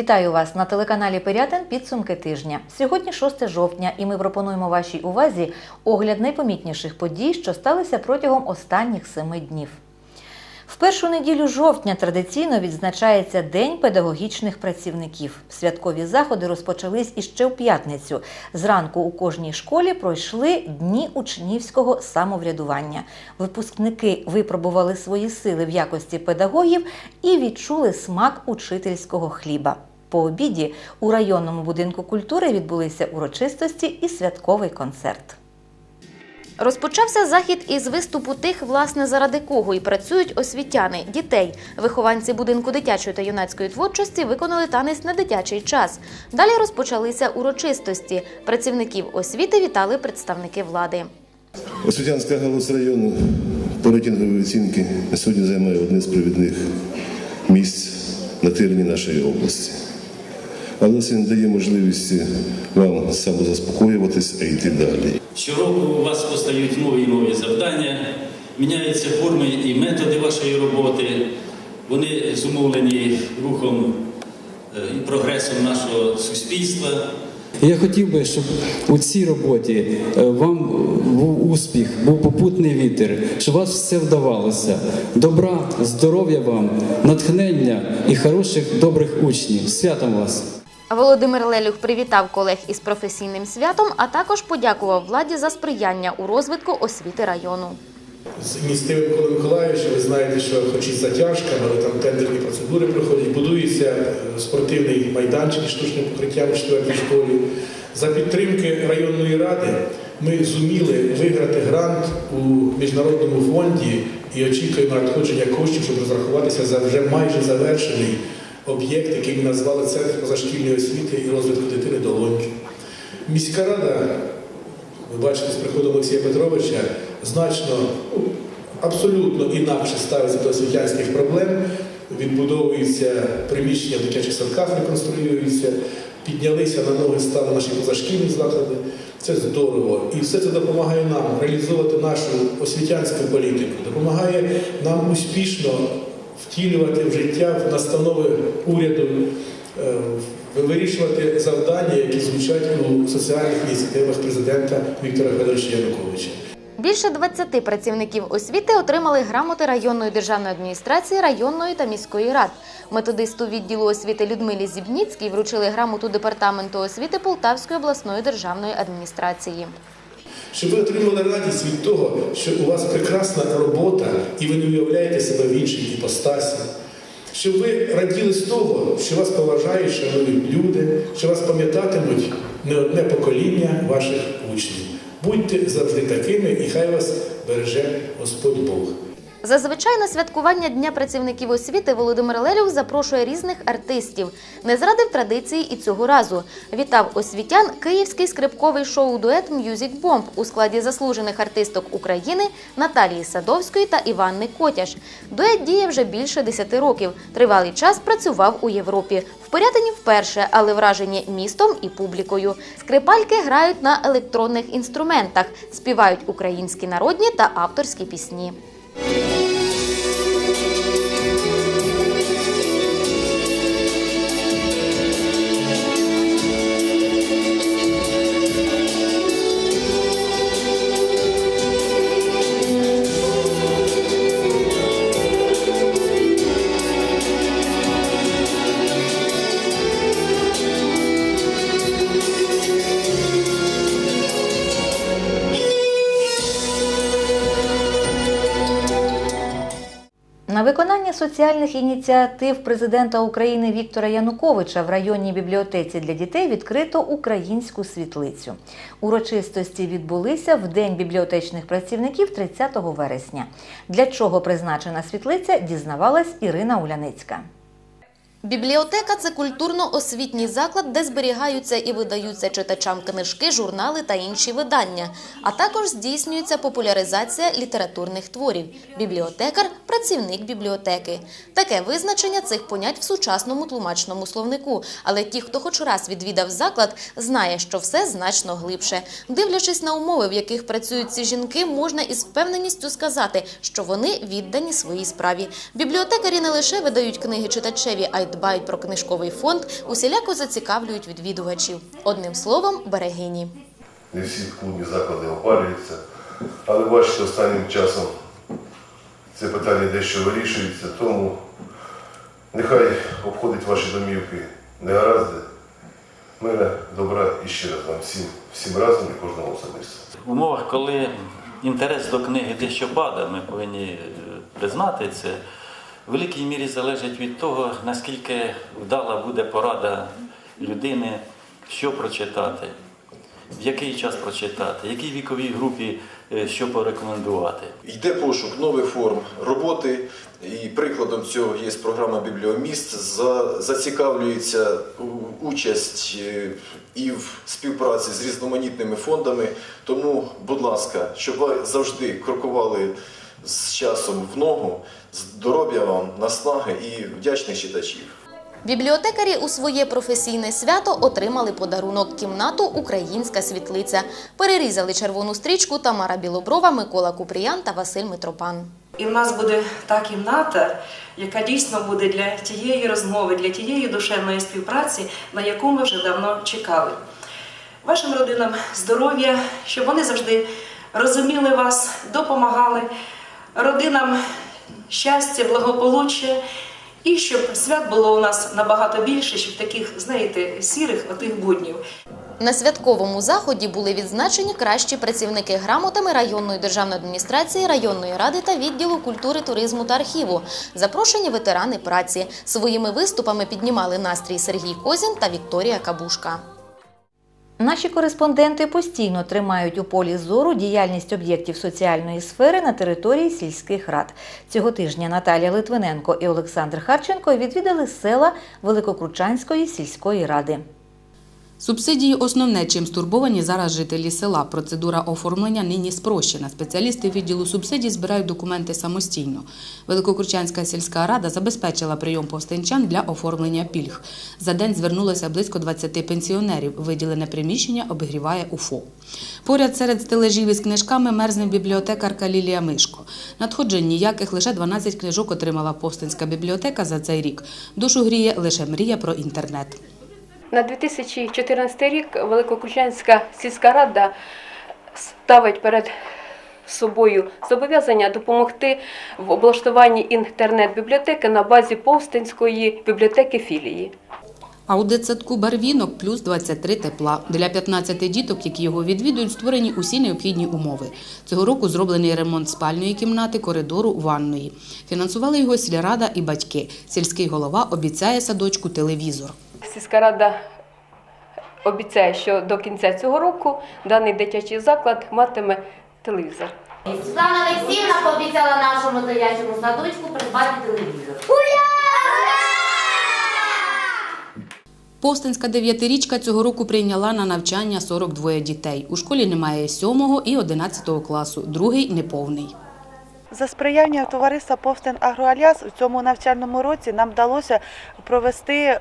Вітаю вас на телеканалі Пирятин підсумки тижня. Сьогодні 6 жовтня, і ми пропонуємо вашій увазі огляд найпомітніших подій, що сталися протягом останніх семи днів. В першу неділю жовтня традиційно відзначається День педагогічних працівників. Святкові заходи розпочались іще в п'ятницю. Зранку у кожній школі пройшли дні учнівського самоврядування. Випускники випробували свої сили в якості педагогів і відчули смак учительського хліба. По обіді у районному будинку культури відбулися урочистості і святковий концерт. Розпочався захід із виступу тих, власне, заради кого і працюють освітяни, дітей. Вихованці будинку дитячої та юнацької творчості виконали танець на дитячий час. Далі розпочалися урочистості. Працівників освіти вітали представники влади. Освітянська галузь району по рейтинговій оцінки на сьогодні займає одне з провідних місць на терені нашої області. Але це не дає можливості вам самозаспокоюватись, а йти далі. Щороку у вас постають нові і нові завдання, міняються форми і методи вашої роботи. Вони зумовлені рухом е, і прогресом нашого суспільства. Я хотів би, щоб у цій роботі е, вам був успіх, був попутний вітер, щоб у вас все вдавалося. Добра, здоров'я вам, натхнення і хороших добрих учнів. Святом вас! Володимир Лелюх привітав колег із професійним святом, а також подякував владі за сприяння у розвитку освіти району. з місцевим Миколою Миколаївичем. Ви знаєте, що хоч із затяжками, але там тендерні процедури проходять, будується е, спортивний майданчик із штучним покриттям у четвертій школі. За підтримки районної ради ми зуміли виграти грант у міжнародному фонді і очікуємо надходження коштів, щоб розрахуватися за вже майже завершений об'єкт, який ми назвали Центр позашкільної освіти і розвитку дитини Долоньки. Міська рада ви бачите, з приходом Олексія Петровича значно ну, абсолютно інакше ставиться до освітянських проблем. Відбудовуються приміщення в дитячих садках, реконструюються, піднялися на ноги, стали наші позашкільні заклади. Це здорово. І все це допомагає нам реалізовувати нашу освітянську політику, допомагає нам успішно втілювати в життя в настанови уряду, е, вирішувати завдання, які звучать у соціальних ініціативах президента Віктора Федоровича Януковича. Більше 20 працівників освіти отримали грамоти районної державної адміністрації, районної та міської рад. Методисту відділу освіти Людмилі Зібніцькій вручили грамоту департаменту освіти Полтавської обласної державної адміністрації. Щоб ви отримали радість від того, що у вас прекрасна робота і ви не уявляєте себе в іншій іпостасі. Щоб ви раділи з того, що вас поважають шанують люди, що вас пам'ятатимуть не одне покоління ваших учнів. Будьте завжди такими, і хай вас береже Господь Бог. Зазвичай на святкування Дня працівників освіти Володимир Лелюх запрошує різних артистів. Не зрадив традиції і цього разу. Вітав освітян київський скрипковий шоу-дует «М'юзік Бомб» у складі заслужених артисток України Наталії Садовської та Іванни Котяш. Дует діє вже більше 10 років. Тривалий час працював у Європі. В Пирятині вперше, але вражені містом і публікою. Скрипальки грають на електронних інструментах, співають українські народні та авторські пісні. Соціальних ініціатив президента України Віктора Януковича в районній бібліотеці для дітей відкрито українську світлицю. Урочистості відбулися в День бібліотечних працівників 30 вересня. Для чого призначена світлиця, дізнавалась Ірина Уляницька. Бібліотека це культурно-освітній заклад, де зберігаються і видаються читачам книжки, журнали та інші видання. А також здійснюється популяризація літературних творів. Бібліотекар працівник бібліотеки. Таке визначення цих понять в сучасному тлумачному словнику. Але ті, хто хоч раз відвідав заклад, знає, що все значно глибше. Дивлячись на умови, в яких працюють ці жінки, можна із впевненістю сказати, що вони віддані своїй справі. Бібліотекарі не лише видають книги читачеві, а й дбають про книжковий фонд, усіляко зацікавлюють відвідувачів. Одним словом, берегині. Не всі клубні заклади опалюються. Але бачите, останнім часом це питання дещо вирішується, тому нехай обходить ваші домівки негаразди. Мира, добра і ще раз вам всім, всім разом і кожному особисто. В умовах, коли інтерес до книги дещо падає, ми повинні е, признати це, великій мірі залежить від того, наскільки вдала буде порада людини, що прочитати, в який час прочитати, якій віковій групі е, що порекомендувати. Йде пошук нових форм роботи, і прикладом цього є програма Бібліоміст. За- Зацікавлюється участь е, і в співпраці з різноманітними фондами. Тому, будь ласка, щоб ви завжди крокували з часом в ногу, здоров'я вам, наснаги і вдячних читачів. Бібліотекарі у своє професійне свято отримали подарунок кімнату Українська світлиця. Перерізали червону стрічку Тамара Білоброва, Микола Купріян та Василь Митропан. І в нас буде та кімната, яка дійсно буде для тієї розмови, для тієї душевної співпраці, на яку ми вже давно чекали. Вашим родинам здоров'я, щоб вони завжди розуміли вас, допомагали, родинам щастя, благополуччя, і щоб свят було у нас набагато більше, щоб таких, знаєте, сірих отих буднів. На святковому заході були відзначені кращі працівники грамотами районної державної адміністрації, районної ради та відділу культури, туризму та архіву. Запрошені ветерани праці. Своїми виступами піднімали настрій Сергій Козін та Вікторія Кабушка. Наші кореспонденти постійно тримають у полі зору діяльність об'єктів соціальної сфери на території сільських рад. Цього тижня Наталія Литвиненко і Олександр Харченко відвідали села Великокручанської сільської ради. Субсидії основне, чим стурбовані зараз жителі села. Процедура оформлення нині спрощена. Спеціалісти відділу субсидій збирають документи самостійно. Великокручанська сільська рада забезпечила прийом повстинчан для оформлення пільг. За день звернулося близько 20 пенсіонерів. Виділене приміщення обігріває УФО. Поряд серед стележів із книжками мерзне бібліотекарка Лілія Мишко. Надходжень ніяких лише 12 книжок отримала повстинська бібліотека за цей рік. Душу гріє лише мрія про інтернет. На 2014 рік Великокручанська сільська рада ставить перед собою зобов'язання допомогти в облаштуванні інтернет-бібліотеки на базі Повстинської бібліотеки філії. А у дитсадку Барвінок плюс 23 тепла. Для 15 діток, які його відвідують, створені усі необхідні умови. Цього року зроблений ремонт спальної кімнати, коридору, ванної. Фінансували його сільрада і батьки. Сільський голова обіцяє садочку телевізор. Сільська рада обіцяє, що до кінця цього року даний дитячий заклад матиме телевізор. Світлана Олексіївна пообіцяла нашому дитячому садочку придбати телевізор. Повстинська дев'ятирічка цього року прийняла на навчання 42 дітей. У школі немає 7 і 11 класу, другий неповний. За сприяння товариства Повстин Агроальяс у цьому навчальному році нам вдалося провести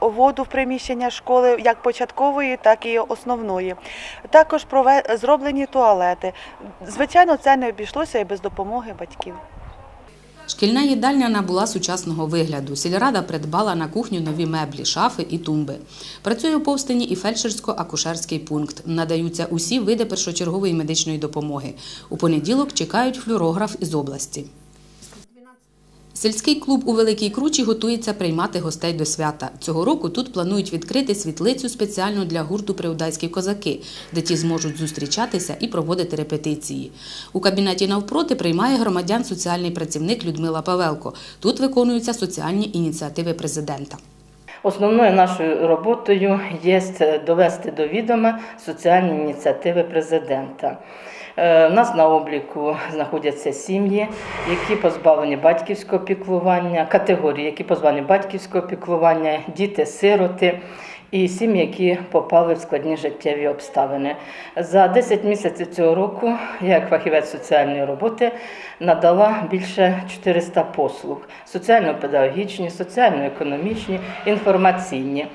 воду в приміщення школи як початкової, так і основної. Також зроблені туалети. Звичайно, це не обійшлося і без допомоги батьків. Шкільна їдальня набула сучасного вигляду. Сільрада придбала на кухню нові меблі, шафи і тумби. Працює у Повстині і фельдшерсько-акушерський пункт. Надаються усі види першочергової медичної допомоги. У понеділок чекають флюорограф із області. Сільський клуб у Великій Кручі готується приймати гостей до свята. Цього року тут планують відкрити світлицю спеціально для гурту Приудайські козаки, де ті зможуть зустрічатися і проводити репетиції. У кабінеті навпроти приймає громадян соціальний працівник Людмила Павелко. Тут виконуються соціальні ініціативи президента. Основною нашою роботою є довести до відома соціальні ініціативи президента. Е, У нас на обліку знаходяться сім'ї, які позбавлені батьківського піклування, категорії, які позбавлені батьківського піклування, діти-сироти і сім'ї, які попали в складні життєві обставини. За 10 місяців цього року я, як фахівець соціальної роботи, надала більше 400 послуг: соціально-педагогічні, соціально-економічні, інформаційні.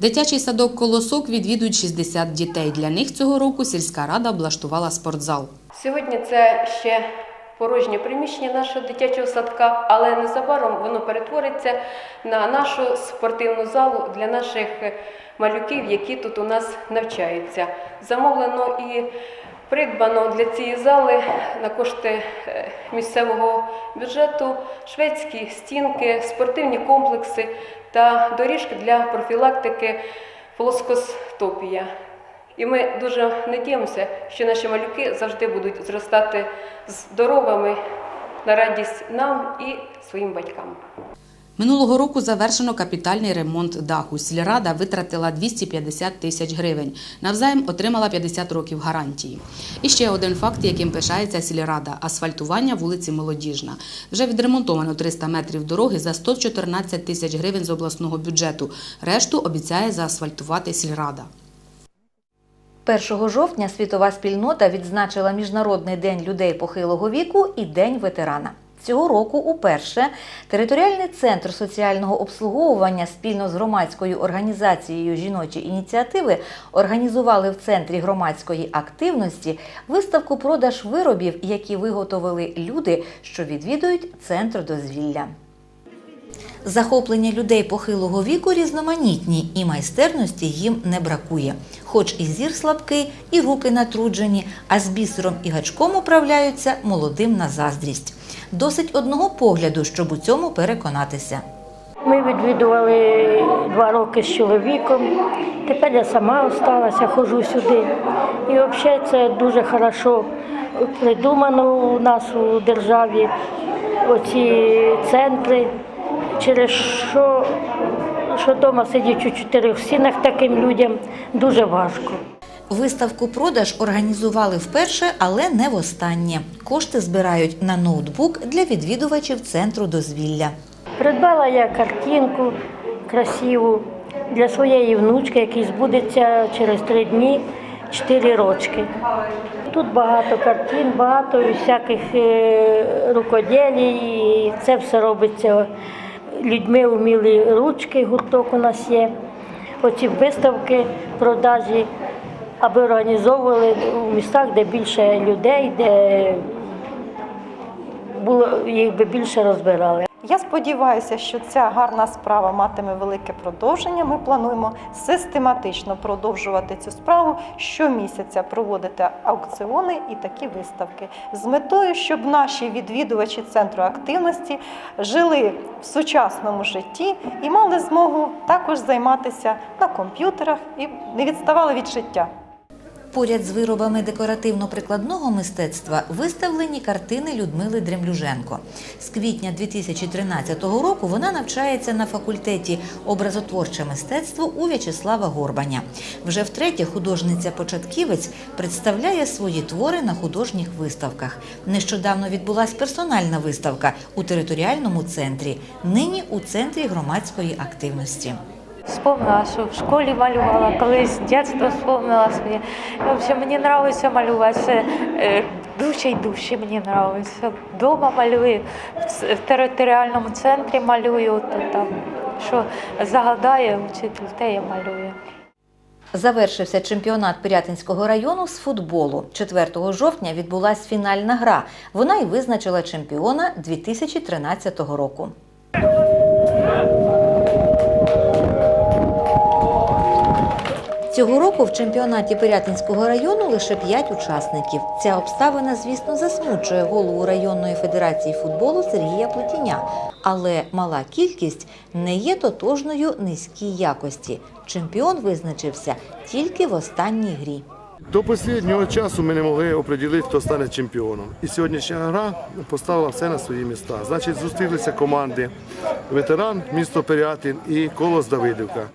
Дитячий садок Колосок відвідують 60 дітей. Для них цього року сільська рада облаштувала спортзал. Сьогодні це ще порожнє приміщення нашого дитячого садка, але незабаром воно перетвориться на нашу спортивну залу для наших малюків, які тут у нас навчаються. Замовлено і придбано для цієї зали на кошти е, місцевого бюджету шведські стінки, спортивні комплекси та доріжки для профілактики плоскостопія. І ми дуже надіємося, що наші малюки завжди будуть зростати здоровими на радість нам і своїм батькам. Минулого року завершено капітальний ремонт даху. Сільрада витратила 250 тисяч гривень. Навзаєм отримала 50 років гарантії. І ще один факт, яким пишається сільрада – асфальтування вулиці Молодіжна. Вже відремонтовано 300 метрів дороги за 114 тисяч гривень з обласного бюджету. Решту обіцяє заасфальтувати сільрада. 1 жовтня світова спільнота відзначила Міжнародний день людей похилого віку і День ветерана. Цього року уперше територіальний центр соціального обслуговування спільно з громадською організацією жіночі ініціативи організували в центрі громадської активності виставку продаж виробів, які виготовили люди, що відвідують центр дозвілля. Захоплення людей похилого віку різноманітні, і майстерності їм не бракує. Хоч і зір слабкий, і руки натруджені, а з бісером і гачком управляються молодим на заздрість. Досить одного погляду, щоб у цьому переконатися. Ми відвідували два роки з чоловіком. Тепер я сама залишилася, ходжу сюди. І взагалі це дуже хорошо придумано у нас у державі. Оці центри, через що, що вдома сидять у чотирьох стінах таким людям дуже важко. Виставку продаж організували вперше, але не востаннє. Кошти збирають на ноутбук для відвідувачів центру дозвілля. Придбала я картинку красиву для своєї внучки, який збудеться через три дні, чотири рочки. Тут багато картин, багато всяких е, рукоділій, і це все робиться людьми вміли ручки, гурток у нас є. Оці виставки, продажі, аби організовували у містах, де більше людей, де було їх би більше розбирали. Я сподіваюся, що ця гарна справа матиме велике продовження. Ми плануємо систематично продовжувати цю справу щомісяця проводити аукціони і такі виставки з метою, щоб наші відвідувачі центру активності жили в сучасному житті і мали змогу також займатися на комп'ютерах і не відставали від життя. Поряд з виробами декоративно-прикладного мистецтва виставлені картини Людмили Дремлюженко. З квітня 2013 року вона навчається на факультеті образотворче мистецтво у В'ячеслава Горбаня. Вже втретє художниця-початківець представляє свої твори на художніх виставках. Нещодавно відбулася персональна виставка у територіальному центрі, нині у центрі громадської активності. Вспомнила, що в школі малювала, колись дитинство вспомнила своє. В общем, мені подобається малювати. Це е, дужче й дужче мені подобається. Дома малюю, в в територіальному центрі малюю, то там, що загадає вчитель, те я малюю. Завершився чемпіонат Пирятинського району з футболу. 4 жовтня відбулася фінальна гра. Вона й визначила чемпіона 2013 року. Цього року в чемпіонаті Пирятинського району лише 5 учасників. Ця обставина, звісно, засмучує голову районної федерації футболу Сергія Плетіня. Але мала кількість не є тотожною низькій якості. Чемпіон визначився тільки в останній грі. До останнього часу ми не могли оприділити, хто стане чемпіоном. І сьогоднішня гра поставила все на свої міста. Значить, зустрілися команди ветеран, місто Пирятин і Колос Давидівка.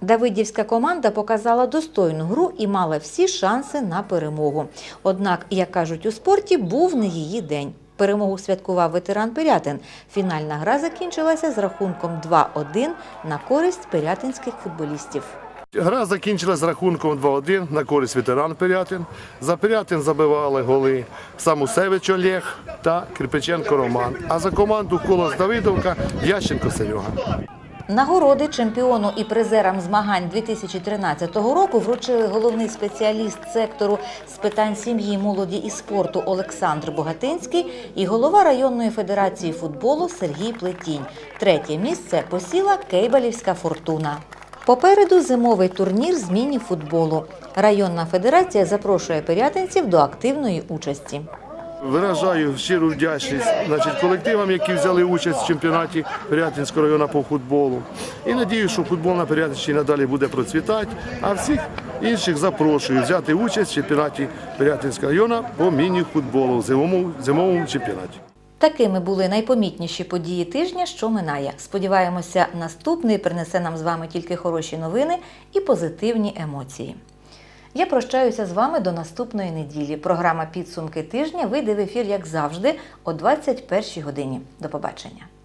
Давидівська команда показала достойну гру і мала всі шанси на перемогу. Однак, як кажуть у спорті, був не її день. Перемогу святкував ветеран Пирятин. Фінальна гра закінчилася з рахунком 2-1 на користь пирятинських футболістів. Гра закінчилася з рахунком 2-1 на користь ветеран Пирятин. За Пирятин забивали голи Самусевич Олег та Кирпиченко Роман. А за команду Колос Давидовка Ященко Серега. Нагороди чемпіону і призерам змагань 2013 року вручили головний спеціаліст сектору з питань сім'ї, молоді і спорту Олександр Богатинський і голова районної федерації футболу Сергій Плетінь. Третє місце посіла Кейбалівська фортуна. Попереду зимовий турнір з міні-футболу. Районна федерація запрошує пирятинців до активної участі. Виражаю щиру вдячність значить, колективам, які взяли участь в чемпіонаті Пирятинського району по футболу. І надію, що футбол на Пирятинщині надалі буде процвітати, а всіх інших запрошую взяти участь в чемпіонаті Пирятинського району по міні-футболу, зимовому, зимовому чемпіонаті. Такими були найпомітніші події тижня, що минає. Сподіваємося, наступний принесе нам з вами тільки хороші новини і позитивні емоції. Я прощаюся з вами до наступної неділі. Програма Підсумки тижня вийде в ефір, як завжди, о 21 годині. До побачення.